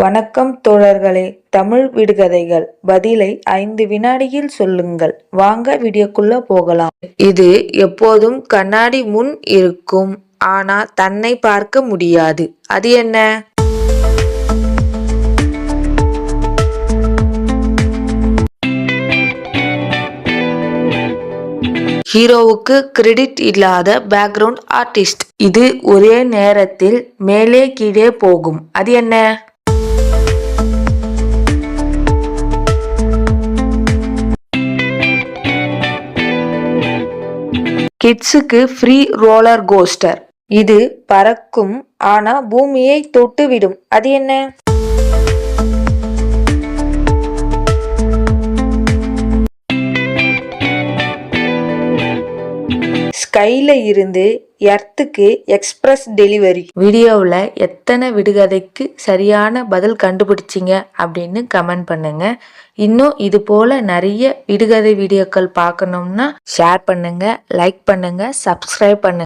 வணக்கம் தோழர்களே தமிழ் விடுகதைகள். பதிலை ஐந்து வினாடியில் சொல்லுங்கள். வாங்க வீடியோக்குள்ள போகலாம். இது எப்போதும் கண்ணாடி முன் இருக்கும். ஆனா தன்னை பார்க்க முடியாது. அது என்ன? ஹீரோவுக்கு கிரெடிட் இல்லாத பேக்ரவுண்ட் ஆர்டிஸ்ட். இது ஒரே நேரத்தில் மேலே கீழே போகும். அது என்ன? கிட்ஸுக்கு ஃப்ரீ ரோலர் கோஸ்டர். இது பறக்கும் ஆனா பூமியை தொட்டுவிடும். அது என்ன? ஸ்கைல இருந்து எர்த்துக்கு எக்ஸ்பிரஸ் டெலிவரி வீடியோவில் எத்தனை விடுகதைக்கு சரியான பதில் கண்டுபிடிச்சிங்க அப்படின்னு கமெண்ட் பண்ணுங்க. இன்னும் இது போல நிறைய விடுகதை வீடியோக்கள் பார்க்கணும்னா ஷேர் பண்ணுங்க லைக் பண்ணுங்க சப்ஸ்கிரைப் பண்ணுங்க.